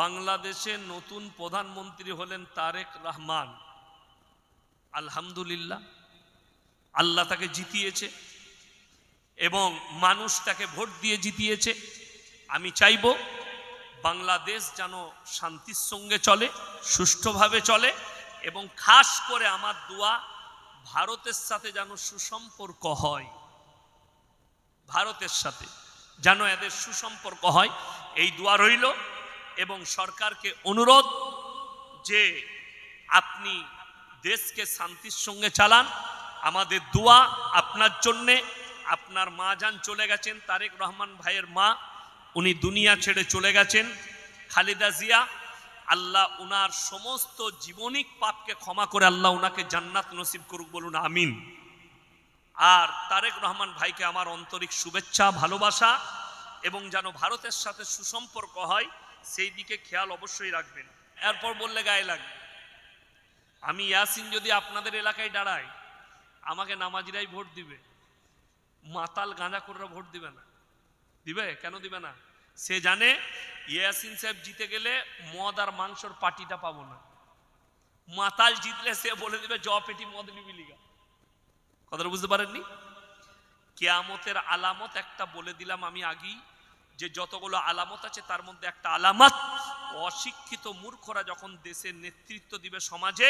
বাংলাদেশে নতুন প্রধানমন্ত্রী হলেন তারেক রহমান। আলহামদুলিল্লাহ, আল্লাহ তাকে জিতিয়েছে এবং মানুষ তাকে ভোট দিয়ে জিতিয়েছে। আমি চাইব বাংলাদেশ যেন শান্তির সঙ্গে চলে, সুষ্ঠুভাবে চলে এবং খাস করে আমার দোয়া ভারতের সাথে যেন সুসম্পর্ক হয়। ভারতের সাথে যেন এদের সুসম্পর্ক হয়, এই দোয়া রইল। এবং সরকারকে অনুরোধ যে আপনি দেশকে শান্তির সঙ্গে চালান। আমাদের দোয়া আপনার জন্যে। আপনার মা যান চলে গেছেন, তারেক রহমান ভাইয়ের মা। উনি দুনিয়া ছেড়ে চলে গেছেন। খালিদা জিয়া, আল্লাহ উনার সমস্ত জীবনিক পাপকে ক্ষমা করে আল্লাহ উনাকে জান্নাত নসিব করুক বলুন, আমিন। আর তারেক রহমান ভাইকে আমার আন্তরিক শুভেচ্ছা, ভালোবাসা এবং যেন ভারতের সাথে সুসম্পর্ক হয় সেই দিকে খেয়াল অবশ্যই রাখবেন। এরপর বললে গায়ে লাগবে। আমি ইয়াসিন যদি আপনাদের এলাকায় দাঁড়াই আমাকে নামাজিরাই ভোট দিবে। মাতাল গাঁজা কররা ভোট দিবে না। দিবে? কেন দিবে না? সে জানে ইয়াসিন সাহেব জিতে গেলে মদ আর মাংসর পার্টিটা পাবো না। মাতাল জিতলে সে বলে দিবে জ পেটি মদ নিবি লিগা। কথাটা বুঝতে পারেননি? কেয়ামতের আলামত একটা বলে দিলাম আমি আগেই। যে যতগুলো আলামত আছে, তার মধ্যে একটা আলামত, অশিক্ষিত মূর্খরা যখন দেশের নেতৃত্ব দিবে সমাজে,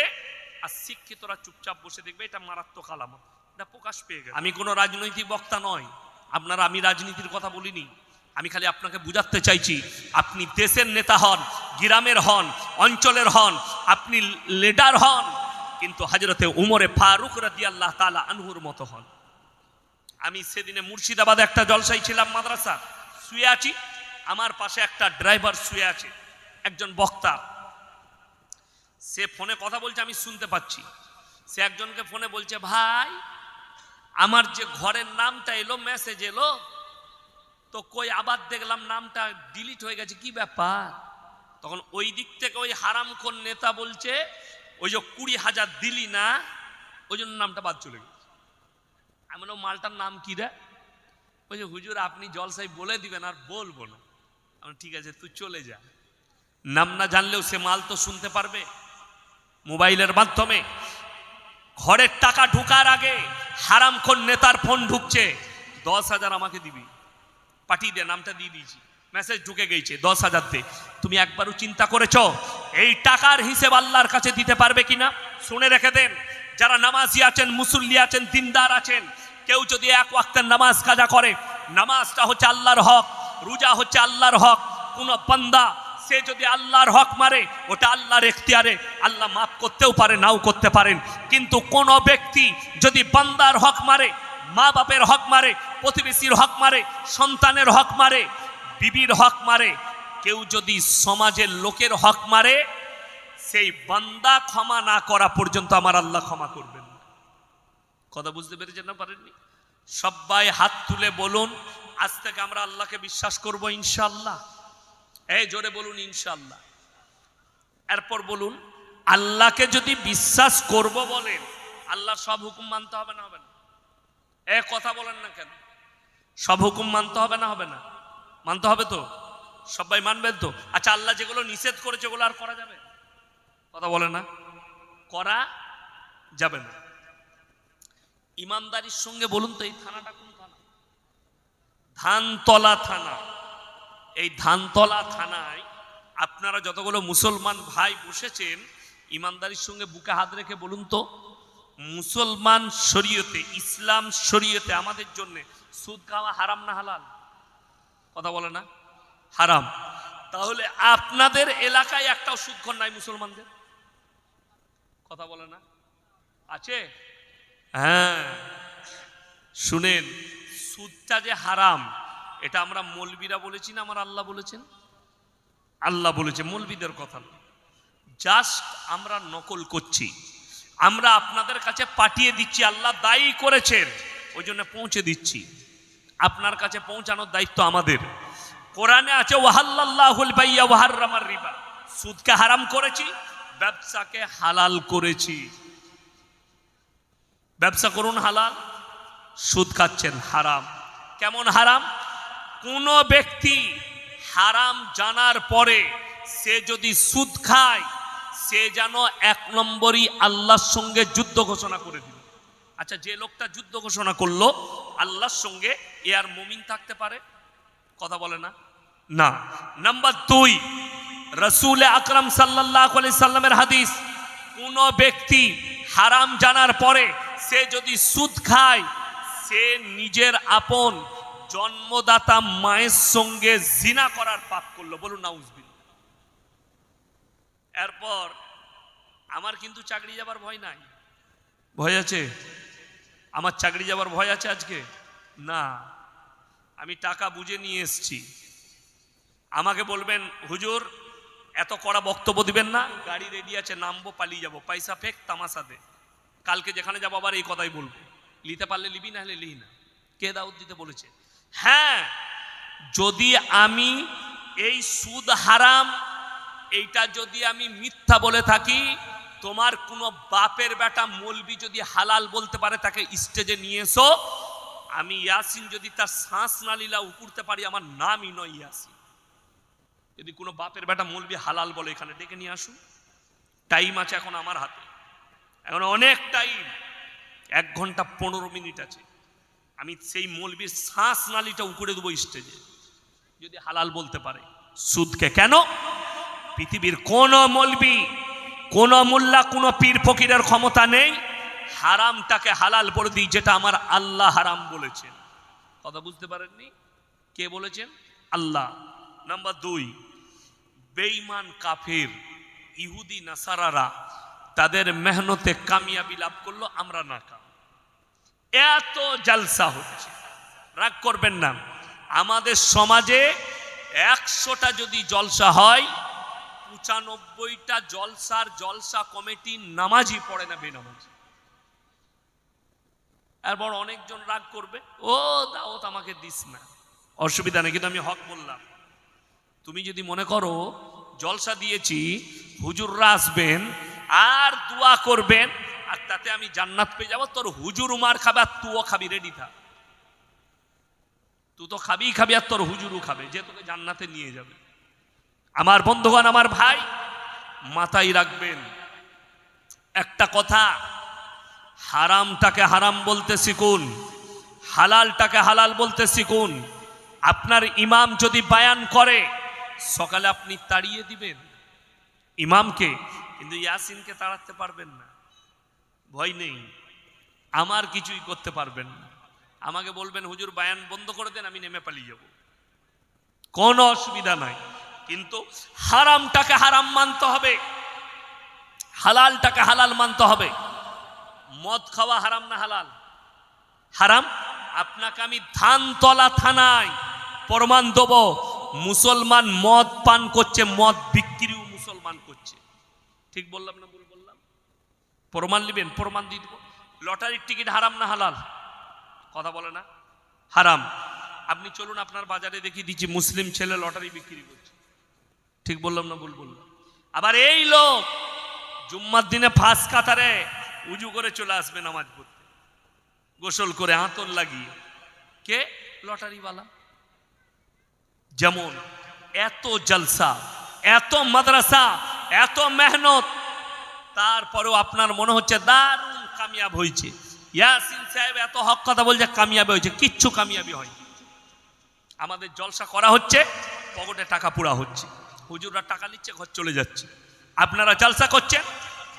আর শিক্ষিতরা চুপচাপ বসে দেখবে, এটা মারাত্মক আলামত। এটা প্রকাশ পেয়ে গেল আমি কোনো রাজনৈতিক বক্তা নয় আপনারা, আমি রাজনীতির কথা বলিনি। আমি খালি আপনাকে বুঝাতে চাইছি, আপনি দেশের নেতা হন, গ্রামের হন, অঞ্চলের হন, আপনি লিডার হন, কিন্তু হাজরতে উমরে ফারুক রাজি আল্লাহ তালা আনহুর মতো হন। আমি সেদিনে মুর্শিদাবাদে একটা জলসাই ছিলাম মাদ্রাসা শুয়ে আছি, আমার পাশে একটা ড্রাইভার শুয়ে আছে, একজন বক্তা। সে ফোনে কথা বলছে, আমি শুনতে পাচ্ছি। সে একজনকে ফোনে বলছে, ভাই, আমার যে ঘরের নামটা এলো মেসেজ এলো, তো কই আবার দেখলাম নামটা ডিলিট হয়ে গেছে, কি ব্যাপার? তখন ওই দিক থেকে ওই হারাম কোন নেতা বলছে, ওই যে কুড়ি হাজার দিলি না, ওই জন্য নামটা বাদ চলে গেছে। আমি বললাম, মালটার নাম কি রে? ওই যে হুজুর, আপনি জলসাই বলে দিবেন, আর বলব না। আমি ঠিক আছে, তুই চলে যা। নাম না জানলেও সে মাল তো শুনতে পারবে, মোবাইলের মাধ্যমে। ঘরের টাকা ঢুকার আগে হারাম কোন নেতার ফোন ঢুকছে, দশ হাজার আমাকে দিবি, পাঠিয়ে দে, নামটা দিয়ে দিয়েছি। মেসেজ ঢুকে গেছে, দশ হাজার দে। তুমি একবারও চিন্তা করেছ, এই টাকার হিসেব আল্লাহর কাছে দিতে পারবে কিনা? শুনে রেখে দেন, যারা নামাজি আছেন, মুসল্লি আছেন, দিনদার আছেন কেউ যদি এক ওয়াক্তের নামাজ কাজা করে, নামাজটা হচ্ছে আল্লাহর হক, রোজা হচ্ছে আল্লাহর হক, কোন বান্দা, সে যদি আল্লাহর হক মারে, ওটা আল্লাহর এখতিয়ারে, আল্লাহ মাফ করতেও পারে, নাও করতে পারেন কিন্তু কোন ব্যক্তি যদি বান্দার হক মারে মা বাপের হক মারে, প্রতিবেশীর হক মারে, সন্তানের হক মারে, বিবির হক মারে, কেউ যদি সমাজের লোকের হক মারে, সেই বান্দা ক্ষমা না করা পর্যন্ত আমার আল্লাহ ক্ষমা করবে। কথা বুঝতে পেরেছেন না পারেননি? সবাই হাত তুলে বলুন, আজ থেকে আমরা আল্লাহকে বিশ্বাস করব ইনশাল্লাহ এই জোরে বলুন ইনশাল্লাহ এরপর বলুন, আল্লাহকে যদি বিশ্বাস করব বলেন, আল্লাহ সব হুকুম মানতে হবে না হবে না? এ কথা বলেন না কেন? সব হুকুম মানতে হবে না হবে না? মানতে হবে তো? সবাই মানবেন তো? আচ্ছা আল্লাহ যেগুলো নিষেধ করেছে, ওগুলো আর করা যাবে? কথা বলে না? করা যাবে না। ইমানদারির সঙ্গে বলুন তো, এই থানাটা কোন থানা? ধানতলা থানা। এই ধানতলা থানায় আপনারা যতগুলো মুসলমান ভাই বসেছেন, ইমানদারির সঙ্গে বুকে হাত রেখে বলুন তো, মুসলমান শরীয়তে, ইসলাম শরীয়তে আমাদের জন্য সুদ খাওয়া হারাম না হালাল? কথা বলে না? হারাম। তাহলে আপনাদের এলাকায় একটাও সুদক্ষণ নাই মুসলমানদের? কথা বলে না? আছে? হ্যাঁ। শুনেন, সুদটা যে হারাম, এটা আমরা মলবিরা বলেছি না আমার আল্লাহ বলেছেন? আল্লাহ বলেছে, মলবিদের কথা জাস্ট আমরা নকল করছি। আমরা আপনাদের কাছে পাঠিয়ে দিচ্ছি, আল্লাহ দায়ী করেছেন, ওই জন্য পৌঁছে দিচ্ছি। আপনার কাছে পৌঁছানোর দায়িত্ব আমাদের। কোরআনে আছে ওয়াহাল্লাহুল বাইয়া ওয়াহাররামার রিবা। সুদকে হারাম করেছি, ব্যবসাকে হালাল করেছি। ব্যবসা করুন হালাল, সুদ খাচ্ছেন হারাম। কেমন হারাম? কোন ব্যক্তি হারাম জানার পরে সে যদি সুদ খায়, সে যেন এক নম্বরই আল্লাহর সঙ্গে যুদ্ধ ঘোষণা করে দিল। আচ্ছা যে লোকটা যুদ্ধ ঘোষণা করল, আল্লাহর সঙ্গে এ আর মমিন থাকতে পারে? কথা বলে না? না। নাম্বার দুই, রসুল আকরাম সাল্লাহ আলি সাল্লামের হাদিস, কোন ব্যক্তি হারাম জানার পরে সে যদি সুদ খায়, সে নিজের আপন জন্মদাতা মায়ের সঙ্গে জিনা করার পাপ করল। বলুন নাউজবিল এরপর আমার কিন্তু চাকরি যাবার ভয় নাই। ভয় আছে? আমার চাকরি যাবার ভয় আছে আজকে? না। আমি টাকা বুঝে নিয়ে এসছি। আমাকে বলবেন, হুজুর, এত কড়া বক্তব্য দিবেন না। গাড়ি রেডি আছে, নামবো, পালিয়ে যাব। পয়সা ফেক, তামাশা দে। কালকে যেখানে যাব আবার এই কথাই বলব। নিতে পারলে লিবি, না হলে লিহি না। কে দাউদ দিতে বলেছে? হ্যাঁ যদি আমি এই সুদ হারাম, এইটা যদি আমি মিথ্যা বলে থাকি, তোমার কোনো বাপের বেটা মলবি যদি হালাল বলতে পারে, তাকে স্টেজে নিয়ে এসো। আমি ইয়াসিন যদি তার শ্বাস নালীলা উকুরতে পারি, আমার নামই নয় ইয়াসিন। যদি কোনো বাপের বেটা মলবি হালাল বলে এখানে ডেকে নিয়ে আসুন। টাইম আছে এখন আমার হাতে। এখন অনেক টাইম এক ঘণ্টা পনেরো মিনিট আছে। আমি সেই মলবির শ্বাস নালীটা উকুড়ে দেবো স্টেজে যদি হালাল বলতে পারে। সুদকে কেন? পৃথিবীর কোন মলবি, কোন মোল্লা, কোন পীর ফকিরের ক্ষমতা নেই। হারামটাকে হালাল বলে দিই, যেটা আমার আল্লাহ হারাম বলেছেন। কথা বুঝতে পারেননি? কে বলেছেন? আল্লাহ। নাম্বার দুই, বেঈমান কাফের, ইহুদি, নাসারারা তাদের মেহনতে কামিয়াবি লাভ করল, আমরা না কাম। এত জালসা হচ্ছে। রাগ করবেন না। আমাদের সমাজে একশোটা যদি জলসা হয়, পঁচানব্বইটা জলসার জলসা কমিটি নামাজই পড়ে না বেনামাজি। এরপর অনেকজন রাগ করবে, ও দাওত আমাকে দিস না। অসুবিধা নেই, কিন্তু আমি হক বললাম। তুমি যদি মনে করো, জলসা দিয়েছি, হুজুররা আসবেন আর দোয়া করবেন, আর তাতে আমি জান্নাত পেয়ে যাব। তোর হুজুর উমার খাবে আর তুও খাবি রেডি থাক। তুই তো খাবি খাবি, আর তোর হুজুরও খাবে, যে তোকে জান্নাতে নিয়ে যাবে। আমার বন্ধুগণ, আমার ভাই, মাথায় রাখবেন, একটা কথা, হারামটাকে হারাম বলতে শিখুন, হালালটাকে হালাল বলতে শিখুন। আপনার ইমাম যদি বায়ান করে, সকালে আপনি তাড়িয়ে দিবেন। ইমামকে কিন্তু ইয়াসিনকে তাড়াতে পারবেন না। ভয় নেই। আমার কিছুই করতে পারবেন না। আমাকে বলবেন, হুজুর, বায়ান বন্ধ করে দেন, আমি নেমে পালিয়ে যাব। কোনো অসুবিধা নাই। কিন্তু হারামটাকে হারাম মানতে হবে। হালালটাকে হালাল মানতে হবে। মদ খাওয়া হারাম না হালাল? হারাম? আপনাকে আমি ধানতলা থানায় প্রমাণ দেব। মুসলমান মদ পান করছে, মদ বিক্রিও মুসলমান করছে। ঠিক বললাম না ভুল বললাম? প্রমাণ নেবেন, প্রমাণ দিয়ে দেবো। লটারির টিকিট হারাম না হালাল? কথা বলে না? হারাম। আপনি চলুন আপনার বাজারে দেখিয়ে দিচ্ছি, মুসলিম ছেলে লটারি বিক্রি করছে। ঠিক বললাম না ভুল বললাম? আবার এই লোক জুম্মার দিনে ফাঁস কাতারে উজু করে চলে আসবে নামাজ পড়তে। গোসল করে আঁতর লাগিয়ে। কে? লটারিওয়ালা। যেমন এত জলসা, এত মাদ্রাসা এত মেহনত, তারপরেও আপনার মনে হচ্ছে দারুণ কামিয়াব হয়েছে। ইয়াসিন সাহেব এত হক কথা বলছে, কামিয়াবি হয়েছে, কিচ্ছু কামিয়াবি হয়নি। আমাদের জলসা করা হচ্ছে, পকেটে টাকা পুরা হচ্ছে। হুজুররা টাকা নিচ্ছে, ঘর চলে যাচ্ছে। আপনারা জলসা করছেন,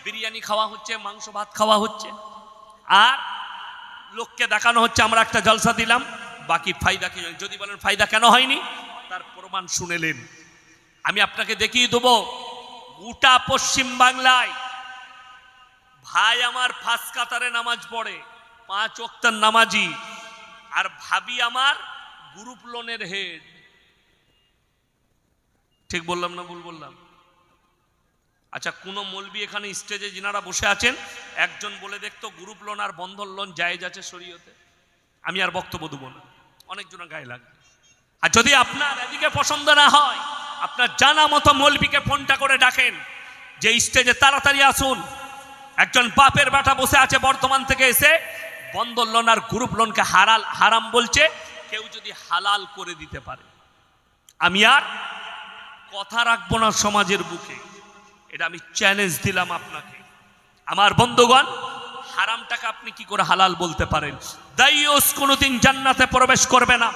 বিরিয়ানি খাওয়া হচ্ছে, মাংস ভাত খাওয়া হচ্ছে। আর লোককে দেখানো হচ্ছে, আমরা একটা জলসা দিলাম, বাকি ফায়দা কি যদি বলেন, ফায়দা কেন হয়নি? তার প্রমাণ শুনেলেন আমি আপনাকে দেখিয়ে দেবো গোটা পশ্চিম বাংলায়। ভাই আমার ফাঁস কাতারে নামাজ পড়ে, পাঁচ ওক্তার নামাজি, আর ভাবি আমার গ্রুপ লোনের হেড। ঠিক বললাম না ভুল বললাম? আচ্ছা কোন মলবি এখানে স্টেজে যিনারা বসে আছেন, একজন বলে দেখতো গ্রুপ লোন আর বন্ধন লোন জায়েজ আছে শরীয়তে। আমি আর বক্তব্য দেবো না। অনেকজনের গায়ে লাগবে। আর যদি আপনার এদিকে পছন্দ না হয় আপনার জানা মতো মলবিকে ফোনটা করে ডাকেন। যে স্টেজে তাড়াতাড়ি আসুন। একজন বাপের বেটা বসে আছে বর্তমান থেকে এসে। বন্দর লোন আর গ্রুপ লোনকে হারাল, হারাম বলছে। কেউ যদি হালাল করে দিতে পারে। আমি আর কথা রাখব না সমাজের বুকে। এটা আমি চ্যালেঞ্জ দিলাম আপনাকে। আমার বন্ধুগণ, হারামটাকে আপনি কি করে হালাল বলতে পারেন? দাইয়স কোনোদিন জান্নাতে প্রবেশ করবে না।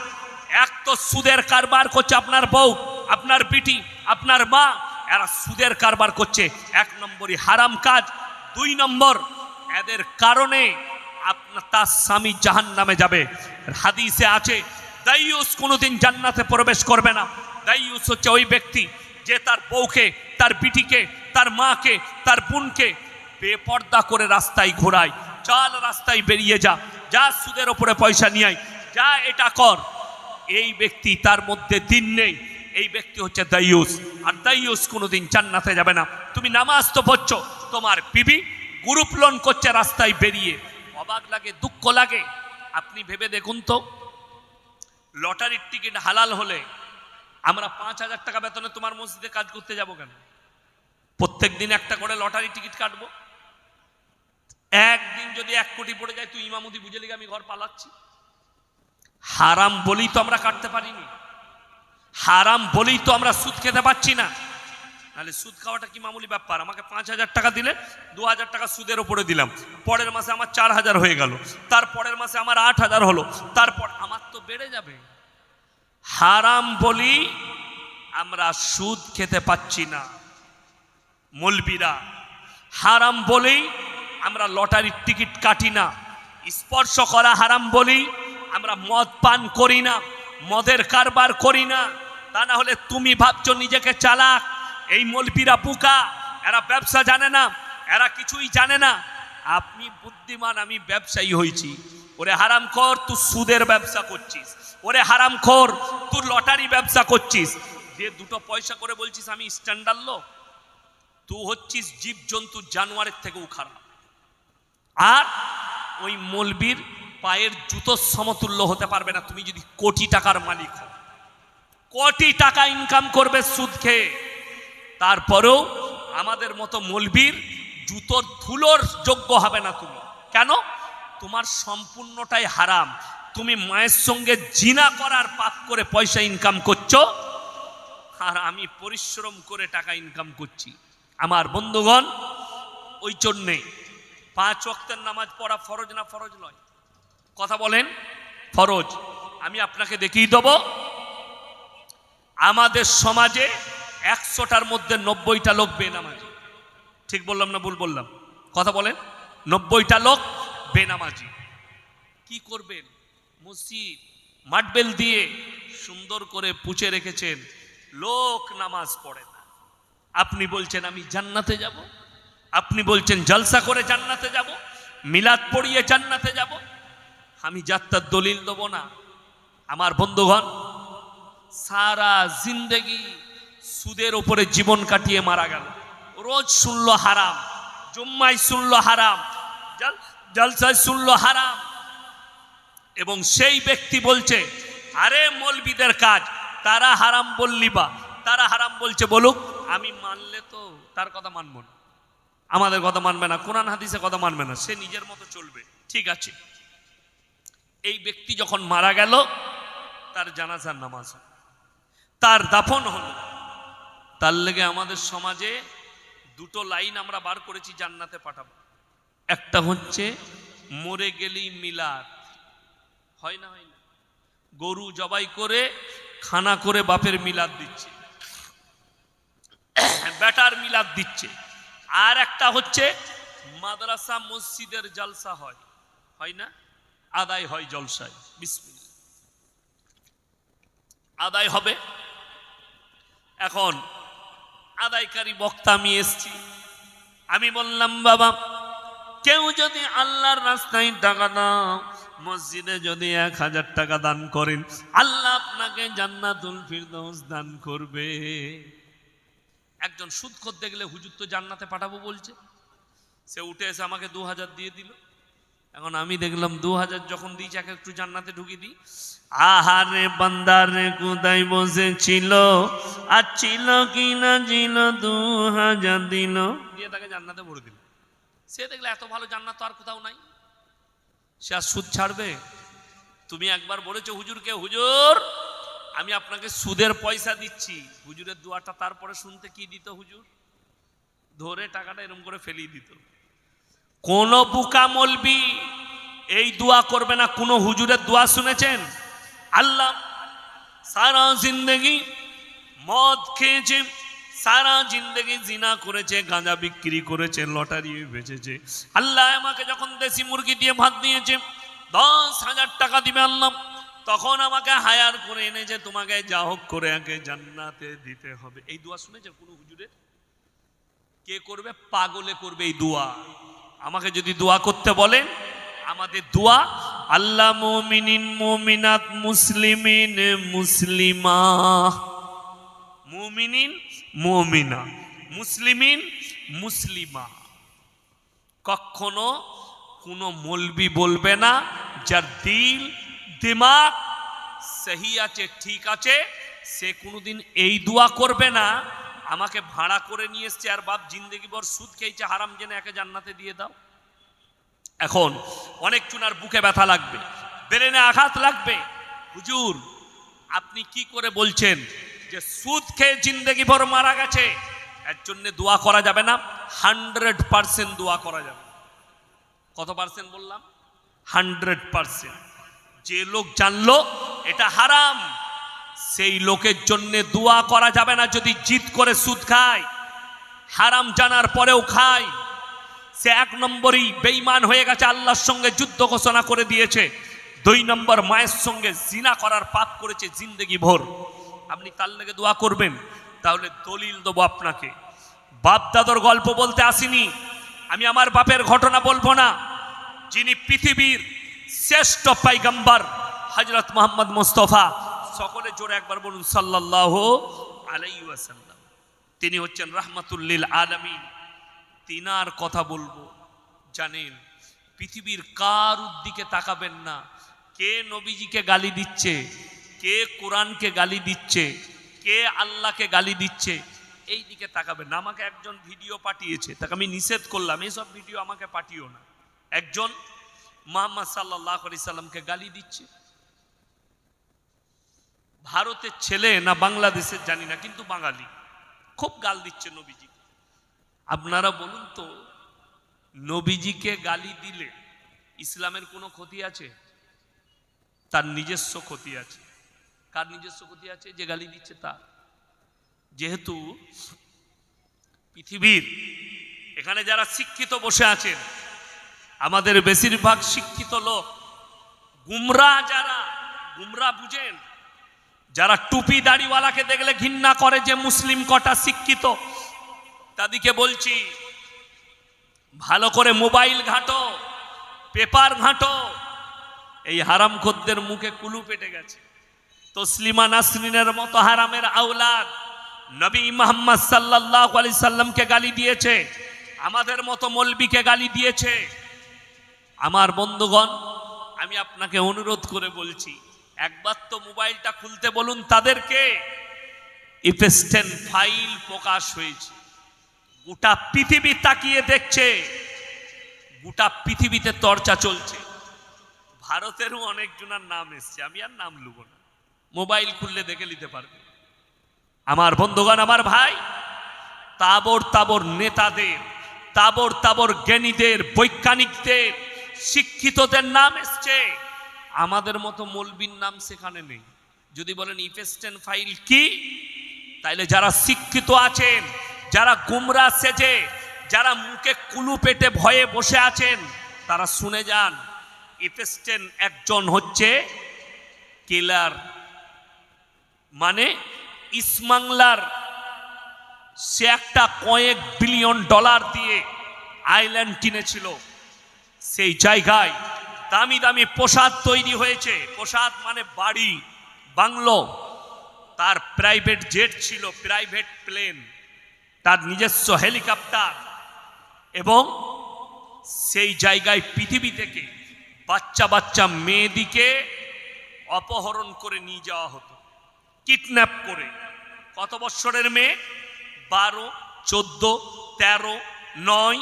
এক তো সুদের কারবার করছে আপনার বউ। আপনার বিটি আপনার মা, এরা সুদের কারবার করছে। এক নম্বরই হারাম কাজ, দুই নম্বর এদের কারণে আপনার তার স্বামী জাহান নামে যাবে। হাদিসে আছে, দাইয়ুস কোনোদিন জান্নাতে প্রবেশ করবে না। দাইয়ুস হচ্ছে ওই ব্যক্তি যে তার বউকে, তার বিটিকে তার মাকে, তার বোনকে বেপর্দা করে রাস্তায় ঘোরায়। চল রাস্তায় বেরিয়ে যা যা সুদের ওপরে পয়সা নিয়ে যা এটা কর। এই ব্যক্তি তার মধ্যে দিন নেই। এই ব্যক্তি হচ্ছে দাইয়ুস আর দাইয়ুস কোনোদিন জান্নাতে যাবে না। তুমি নামাজ তো পড়ছো, তোমার বিবি গ্রুপ লোন করছে রাস্তায় বেরিয়ে। অবাক লাগে, দুঃখ লাগে। আপনি ভেবে দেখুন তো, লটারির টিকিট হালাল হলে আমরা পাঁচ হাজার টাকা বেতনে তোমার মসজিদে কাজ করতে যাব কেন? প্রত্যেক দিন একটা করে লটারি টিকিট কাটবো। একদিন যদি এক কোটি পড়ে যায়, তুই ইমামতি বুঝে লিগে আমি ঘর পালাচ্ছি। হারাম বলেই তো আমরা কাটতে পারিনি। হারাম বলেই তো আমরা সুদ খেতে পাচ্ছি না। নাহলে সুদ খাওয়াটা কি মামুলি ব্যাপার? আমাকে পাঁচ হাজার টাকা দিলে দু হাজার টাকা সুদের ওপরে দিলাম। পরের মাসে আমার চার হাজার হয়ে গেল। তার পরের মাসে আমার আট হাজার হলো। তারপর আমার তো বেড়ে যাবে। হারাম বলি আমরা সুদ খেতে পাচ্ছি না। মলবিরা, হারাম বলেই আমরা লটারির টিকিট কাটি না। স্পর্শ করা হারাম বলেই আমরা মদ পান করি না। মদের কারবার করি না। তা না হলে তুমি ভাবছ নিজেকে চালাক, এই মলবিরা পুকা এরা ব্যবসা জানে না, এরা কিছুই জানে না। আপনি বুদ্ধিমান, আমি ব্যবসায়ী হয়েছি। ওরে হারাম কর তুই সুদের ব্যবসা করছিস। ওরে হারাম খোর, তুই লটারি ব্যবসা করছিস। দিয়ে দুটো পয়সা করে বলছিস আমি স্ট্যান্ডার্ড লোক, তুই হচ্ছিস জীব জন্তু জানোয়ারের থেকেও খারাপ। আর ওই মলবির পায়ের জুতোর সমতুল্য হতে পারবে না, তুমি যদি কোটি টাকার মালিক হও। কোটি টাকা ইনকাম করবে সুদ খেয়ে? তারপরেও আমাদের মতো মলবির জুতোর ধুলোর যোগ্য হবে না তুমি। কেন? তোমার সম্পূর্ণটাই হারাম। তুমি মায়ের সঙ্গে জিনা করার পাপ করে পয়সা ইনকাম করছ, আর আমি পরিশ্রম করে টাকা ইনকাম করছি। আমার বন্ধুগণ, ওই জন্যে পাঁচ ওয়াক্তের নামাজ পড়া ফরজ না ফরজ নয়? কথা বলেন? ফরজ। আমি আপনাকে দেখিয়ে দেবো। আমাদের সমাজে একশোটার মধ্যে নব্বইটা লোক বেনামাজি। ঠিক বললাম না ভুল বললাম? কথা বলেন। নব্বইটা লোক বেনামাজি। কি করবেন? মসজিদ মাটবেল দিয়ে সুন্দর করে পুছে রেখেছেন। লোক নামাজ পড়ে না। আপনি বলছেন, আমি জান্নাতে যাব? আপনি বলছেন, জলসা করে জান্নাতে যাব? মিলাদ পড়িয়ে জান্নাতে যাব? আমি যাত্রার দলিল দেবো না। আমার বন্ধুগণ সারা জিন্দেগি সুদের ওপরে জীবন কাটিয়ে মারা গেল। রোজ শুনলো হারাম, জুম্মায় শুনলো হারাম, জল- জলসায় শুনলো হারাম। এবং সেই ব্যক্তি বলছে, আরে মলবিদের কাজ, তারা হারাম বললি বা, তারা হারাম বলছে বলুক, আমি মানলে তো তার কথা মানব না। আমাদের কথা মানবে না, কোরআন হাদিসে কথা মানবে না, সে নিজের মতো চলবে। ঠিক আছে। এই ব্যক্তি যখন মারা গেল, তার জানাজার নামাজ। তার দাফন হলো। তার লেগে আমাদের সমাজে দুটো লাইন আমরা বার করেছি, জান্নাতে পাঠাবো। একটা হচ্ছে, মরে গেলেই মিলাদ। হয় না হয় না? গরু জবাই করে, খানা করে বাপের মিলাদ দিচ্ছে। বেটার মিলাদ দিচ্ছে। আর একটা হচ্ছে, মাদ্রাসা মসজিদের জলসা হয়। হয় না? আদায় হয় জলসায়। বিসমিল্লাহ। আদায় হবে এখন আদায়কারী বক্তা আমি এসছি। আমি বললাম, বাবা, কেউ যদি আল্লাহর রাস্তায় টাকা দাও, মসজিদে যদি এক হাজার টাকা দান করেন, আল্লাহ আপনাকে জান্নাতুল ফিরদৌস দান করবে। একজন সুদ করতে গেলে হুজুর তো জান্নাতে পাঠাবো বলছে। সে উঠে এসে আমাকে দু হাজার দিয়ে দিল। এখন আমি দেখলাম দু হাজার যখন দিয়েছে, একে একটু জান্নাতে ঢুকিয়ে দিই। আহারে বান্দারে কোথায় বসেছিল। আর ছিল কি না ছিল, দু হাজার দিল দিয়ে তাকে জান্নাতে ভরে দিল। সে দেখলে এত ভালো জান্নাত আর কোথাও নাই। সে আর সুদ ছাড়বে? তুমি একবার বলেছ, হুজুরকে হুজুর, আমি আপনাকে সুদের পয়সা দিচ্ছি। হুজুরের দোয়াটা তারপরে শুনতে কি দিত হুজুর? ধরে টাকাটা এরকম করে ফেলিয়ে দিত। কোন বুকা মলবি, এই দোয়া করবে না। কোনো হুজুরের দোয়া শুনেছেন? আল্লাহ সারা জিন্দগি মদ খেয়েছে, সারা জিন্দগি জিনা করেছে, গাঁজা বিক্রি করেছে, লটারি বেঁচেছে। আল্লাহ আমাকে যখন দেশি মুরগি দিয়ে ভাত দিয়েছে, দশ হাজার টাকা দিবে আল্লাহ। তখন আমাকে হায়ার করে এনেছে, তোমাকে যা হোক করে আগে জান্নাতে দিতে হবে। এই দোয়া শুনেছে কোনো হুজুরের? কে করবে? পাগলে করবে এই দোয়া। আমাকে যদি দোয়া করতে বলেন আমাদের দোয়া, আল্লাহ মুমিনিন, মুমিনাত, মুসলিমিন, মুসলিমা। মুমিনিন, মুমিনা, মুসলিমিন, মুসলিমা। কখনো কোনো মলবি বলবে না, যার দিল, দিমাগ সহি আছে, ঠিক আছে, সে কোনোদিন এই দোয়া করবে না, আমাকে ভাড়া করে নিয়ে এসছে আর বাপ জিন্দগি বর সুদ খেয়েছে, হারাম জেনে একে জান্নাতে দিয়ে দাও। এখন অনেক চুনার বুকে ব্যথা লাগবে, ব্রেনে আঘাত লাগবে। হুজুর, আপনি কি করে বলছেন যে সুদ খেয়ে জিন্দগি ভর মারা গেছে? এর জন্য দোয়া করা যাবে না, হান্ড্রেড পার্সেন্ট দোয়া করা যাবে। কত পার্সেন্ট বললাম? Hundred percent. যে লোক জানলো এটা হারাম, সেই লোকের জন্য দোয়া করা যাবে না যদি জিদ করে সুদ খায়। হারাম জানার পরেও খায়। সে এক নম্বরই বেইমান হয়ে গেছে, আল্লাহর সঙ্গে যুদ্ধ ঘোষণা করে দিয়েছে। দুই নম্বর মায়ের সঙ্গে জিনা করার পাপ করেছে জিন্দগি ভোর। আপনি তার লেগে দোয়া করবেন, তাহলে দলিল দেবো আপনাকে। বাপ দাদর গল্প বলতে আসিনি, আমি আমার বাপের ঘটনা বলব না। যিনি পৃথিবীর শ্রেষ্ঠ পাইগাম্বার হজরত মোহাম্মদ মোস্তফা, সকলে জোরে একবার বলুন সাল্লাহ আলাই তিনি হচ্ছেন রাহমাতুল্লিল আলমিন। তিনার কথা বলব। জানেন, পৃথিবীর কার দিকে তাকাবেন না। কে নবীজিকে গালি দিচ্ছে, কে কোরআনকে গালি দিচ্ছে, কে আল্লাহকে গালি দিচ্ছে, এই দিকে তাকাবেন না। আমাকে একজন ভিডিও পাঠিয়েছে, তাকে আমি নিষেধ করলাম, এইসব ভিডিও আমাকে পাঠিও না। একজন মোহাম্মদ সাল্লাহ আলি সাল্লামকে গালি দিচ্ছে। ভারতের ছেলে না বাংলাদেশের জানি না, কিন্তু বাঙালি। খুব গাল দিচ্ছে নবীজি। আপনারা বলুন তো, নবীজিকে গালি দিলে ইসলামের কোনো ক্ষতি আছে? তার নিজস্ব ক্ষতি আছে। কার নিজস্ব ক্ষতি আছে? যে গালি দিচ্ছে তার। যেহেতু পৃথিবীর এখানে যারা শিক্ষিত বসে আছেন, আমাদের বেশিরভাগ শিক্ষিত লোক গুমরা যারা, গুমরা বুঝেন, যারা টুপি দাড়িওয়ালাকে দেখলে ঘৃণা করে যে মুসলিম কটা শিক্ষিত তাদেরকে বলছি, ভালো করে মোবাইল ঘাঁটো, পেপার ঘাঁটো। এই হারাম খদ্দের মুখে কুলু পেটে গেছে। তসলিমা নাসরিনের মতো হারামের আউলাদ নবী মোহাম্মদ সাল্লাহ আলি সাল্লামকে গালি দিয়েছে, আমাদের মতো মলবিকে গালি দিয়েছে। আমার বন্ধুগণ, আমি আপনাকে অনুরোধ করে বলছি, একবার তো মোবাইলটা খুলতে বলুন তাদেরকে। ইফেস্টেন ফাইল প্রকাশ হয়েছে। গোটা পৃথিবী তাকিয়ে দেখছে। গোটা পৃথিবীতে চর্চা চলছে। ভারতেরও অনেকজনের নাম এসছে, আমি আর নাম লুব না। মোবাইল খুললে দেখে নিতে পারবে। আমার বন্ধুগণ, আমার ভাই, তাবর তাবর নেতাদের, তাবর তাবর জ্ঞানীদের, বৈজ্ঞানিকদের, শিক্ষিতদের নাম এসছে। আমাদের মতো মলবির নাম সেখানে নেই। যদি বলেন, ইফেস্টেন ফাইল কি? তাইলে যারা শিক্ষিত আছেন যারা গুমরা সেজে, যারা মুখে কুলু পেটে ভয়ে বসে আছেন, তারা শুনে যান ইফেস্টেন একজন হচ্ছে কিলার মানে ইসমাংলার, সে একটা কয়েক বিলিয়ন ডলার দিয়ে আইল্যান্ড কিনেছিল। সেই জায়গায় দামি দামি প্রসাদ তৈরি হয়েছে। প্রসাদ মানে বাড়ি, বাংলো। তার প্রাইভেট জেট ছিল প্রাইভেট প্লেন তার নিজস্ব হেলিকপ্টার এবং সেই জায়গায় পৃথিবী থেকে বাচ্চা বাচ্চা মেয়েদিকে অপহরণ করে নিয়ে যাওয়া হতো। কিডন্যাপ করে। কত বৎসরের মেয়ে? বারো, চোদ্দ, তেরো, নয়,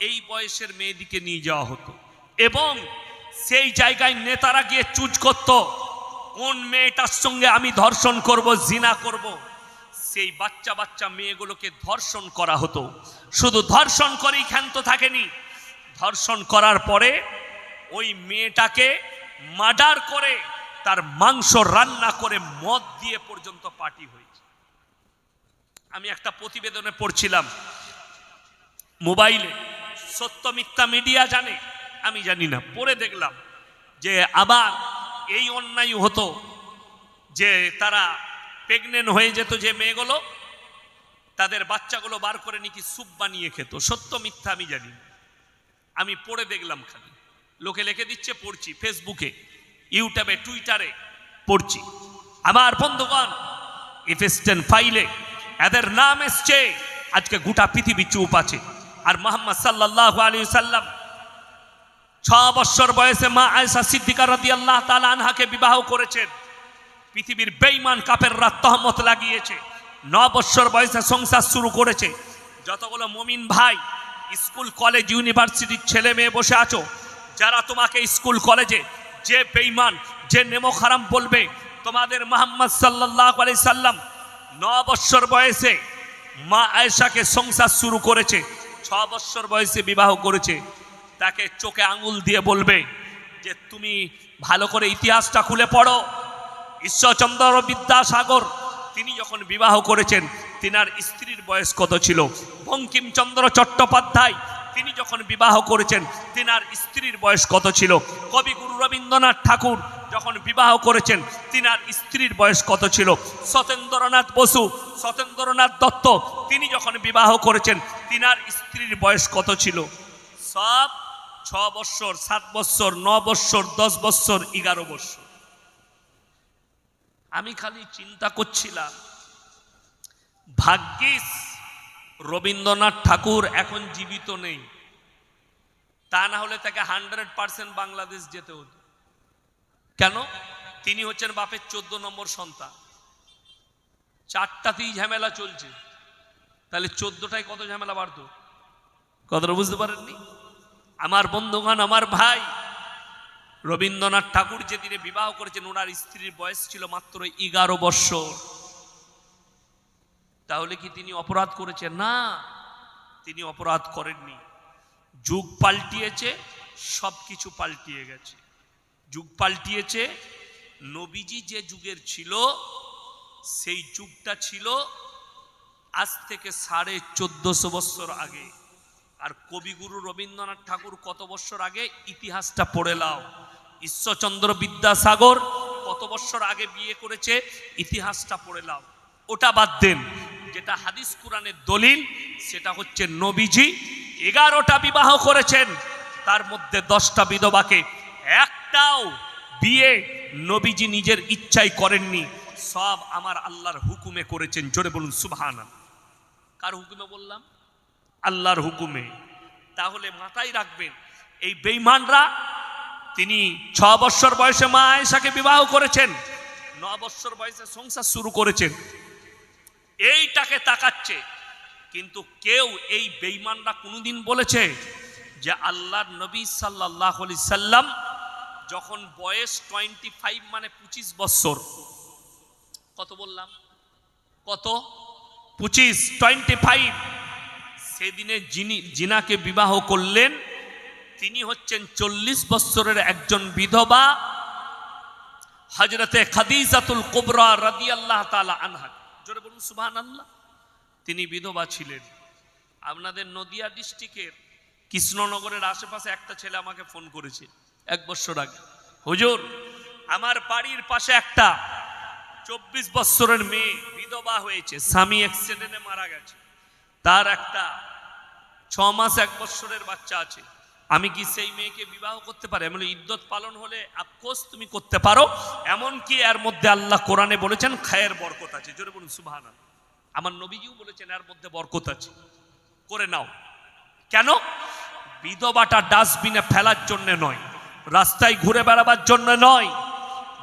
এই বয়সের মেয়েদিকে নিয়ে যাওয়া হতো। এবং সেই জায়গায় নেতারা গিয়ে চুজ করত, কোন মেয়েটার সঙ্গে আমি ধর্ষণ করব, জিনা করব? সেই বাচ্চা বাচ্চা মেয়েগুলোকে ধর্ষণ করা হতো। শুধু ধর্ষণ করেই ক্ষান্ত থাকেনি, ধর্ষণ করার পরে ওই মেয়েটাকে মার্ডার করে তার মাংস রান্না করে মদ দিয়ে পর্যন্ত পার্টি হয়েছে। আমি একটা প্রতিবেদনে পড়ছিলাম, মোবাইলে, সত্য মিথ্যা মিডিয়া জানে, আমি জানি না, পড়ে দেখলাম যে আবার এই অন্যায় হতো যে তারা প্রেগনেন্ট হয়ে যেত যে মেয়েগুলো, তাদের বাচ্চাগুলো বার করে নাকি স্যুপ বানিয়ে খেত। সত্য মিথ্যা আমি জানি। আমি পড়ে দেখলাম খালি। লোকে লিখে দিচ্ছে, পড়ছি। ফেসবুকে, ইউটিউবে, টুইটারে পড়ছি। আমার বন্ধুগণ ইফেস্টেন ফাইলে এদের নাম এসছে, আজকে গোটা পৃথিবী চুপ আছে। আর মোহাম্মদ সাল্লাহ আলী সাল্লাম ছ বছর বয়সে মা আয়সা সিদ্দিকা রদি আল্লাহ তালা আনহাকে বিবাহ করেছেন। পৃথিবীর বেইমান কাপের রাত তহমত লাগিয়েছে। ন বৎসর বয়সে সংসার শুরু করেছে। যতগুলো মমিন ভাই, স্কুল, কলেজ, ইউনিভার্সিটির ছেলে মেয়ে বসে আছো, যারা তোমাকে স্কুল, কলেজে যে বেইমান যে নেমো খারাম বলবে, তোমাদের মোহাম্মদ সাল্লাহ আলি সাল্লাম ন বৎসর বয়সে মা আয়েশাকে সংসার শুরু করেছে, ছ বৎসর বয়সে বিবাহ করেছে। তাকে চোখে আঙুল দিয়ে বলবে যে, তুমি ভালো করে ইতিহাসটা খুলে পড়ো ঈশ্বরচন্দ্র বিদ্যাসাগর, তিনি যখন বিবাহ করেছেন, তিনার স্ত্রীর বয়স কত ছিল? বঙ্কিমচন্দ্র চট্টোপাধ্যায়, তিনি যখন বিবাহ করেছেন, তিনার স্ত্রীর বয়স কত ছিল? কবিগুরু রবীন্দ্রনাথ ঠাকুর যখন বিবাহ করেছেন, তিনার স্ত্রীর বয়স কত ছিল? সতেন্দ্রনাথ বসু, সতেন্দ্রনাথ দত্ত, তিনি যখন বিবাহ করেছেন, তিনার স্ত্রীর বয়স কত ছিল? সব ছ বৎসর, সাত বৎসর, ন বৎসর, দশ বৎসর, এগারো বৎসর। আমি খালি চিন্তা করছিলাম, ভাগ্যিস রবীন্দ্রনাথ ঠাকুর এখন জীবিত নেই। তা না হলে তাকে হান্ড্রেড পার্সেন্ট বাংলাদেশ যেতে হতো। কেন? তিনি হচ্ছেন বাপের চোদ্দ নম্বর সন্তান। চারটাতেই ঝামেলা চলছে। তাহলে চোদ্দটায় কত ঝামেলা বাড়ত? কথাটা বুঝতে পারেননি? আমার বন্ধুগণ, আমার ভাই রবীন্দ্রনাথ ঠাকুর যেদিনে বিবাহ করেছেন, ওনার স্ত্রীর বয়স ছিল মাত্র এগারো বৎসর তাহলে কি তিনি অপরাধ করেছেন? না, তিনি অপরাধ করেননি। যুগ পাল্টিয়েছে সব কিছু পাল্টিয়ে গেছে। যুগ পাল্টিয়েছে, নবীজি যে যুগের ছিল, সেই যুগটা ছিল আজ থেকে সাড়ে চোদ্দশো বৎসর আগে। আর কবিগুরু রবীন্দ্রনাথ ঠাকুর কত বৎসর আগে ইতিহাসটা পড়ে লাও ঈশ্বরচন্দ্র বিদ্যাসাগর কত বৎসর আগে বিয়ে করেছে, ইতিহাসটা পড়ে লাও ওটা বাদ দেন, যেটা হাদিস কোরআনের দলিল, সেটা হচ্ছে নবীজি এগারোটা বিবাহ করেছেন, তার মধ্যে দশটা বিধবাকে। একটাও বিয়ে নবীজি নিজের ইচ্ছাই করেননি, সব আমার আল্লাহর হুকুমে করেছেন। জোরে বলুন সুবহান কার হুকুমে বললাম? আল্লাহর হুকুমে। তাহলে মাথায় রাখবেন, এই বেইমানরা তিনি ছ বৎসর বয়সে মা আয়েশাকে বিবাহ করেছেন, ন বৎসর বয়সে সংসার শুরু করেছেন। এইটাকে তাকাচ্ছে, কিন্তু কেউ এই বেইমানরা কোনোদিন বলেছে যে আল্লাহর নবী সাল্লাহ আলি সাল্লাম যখন বয়স টোয়েন্টি ফাইভ মানে পঁচিশ বৎসর, কত বললাম? কত? পঁচিশ, টোয়েন্টি ফাইভ। সেদিনে যিনি জিনাকে বিবাহ করলেন, তিনি হচ্ছেন চল্লিশ বৎসরের একজন বিধবা হজরতে খাদিজাতুল কুবরা রাদি আল্লাহ তালা আনহা। জোরে বলুন সুবহান আল্লাহ তিনি বিধবা ছিলেন। আপনাদের নদিয়া ডিস্ট্রিক্টের কৃষ্ণনগরের আশেপাশে একটা ছেলে আমাকে ফোন করেছে, এক বছর আগে। হুজুর, আমার বাড়ির পাশে একটা চব্বিশ বৎসরের মেয়ে বিধবা হয়েছে, স্বামী অ্যাক্সিডেন্টে মারা গেছে। তার একটা ছ মাস এক বৎসরের বাচ্চা আছে। আমি কি সেই মেয়েকে বিবাহ করতে পারি? এমন ইদ্যত পালন হলে আফকোর্স তুমি করতে পারো। এমন কি এর মধ্যে আল্লাহ কোরআনে বলেছেন, খায়ের বরকত আছে। জোরে বলুন সুবহান আমার নবীজিও বলেছেন, এর মধ্যে বরকত আছে। করে নাও। কেন? বিধবাটা ডাস্টবিনে ফেলার জন্য নয়, রাস্তায় ঘুরে বেড়াবার জন্য নয়,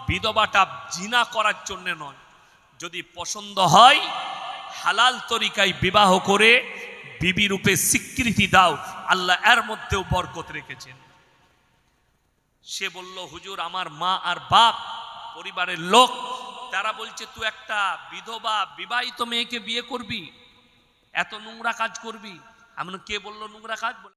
বিধবাটা জিনা করার জন্য নয়। যদি পছন্দ হয়, হালাল তরিকায় বিবাহ করে বিবি রূপে স্বীকৃতি দাও, আল্লাহ এর মধ্যেও বরকত রেখেছেন। সে বলল, হুজুর, আমার মা আর বাপ, পরিবারের লোক, তারা বলছে, তুই একটা বিধবা বিবাহিত মেয়েকে বিয়ে করবি, এত নোংরা কাজ করবি। এমন কে বলল নোংরা কাজ?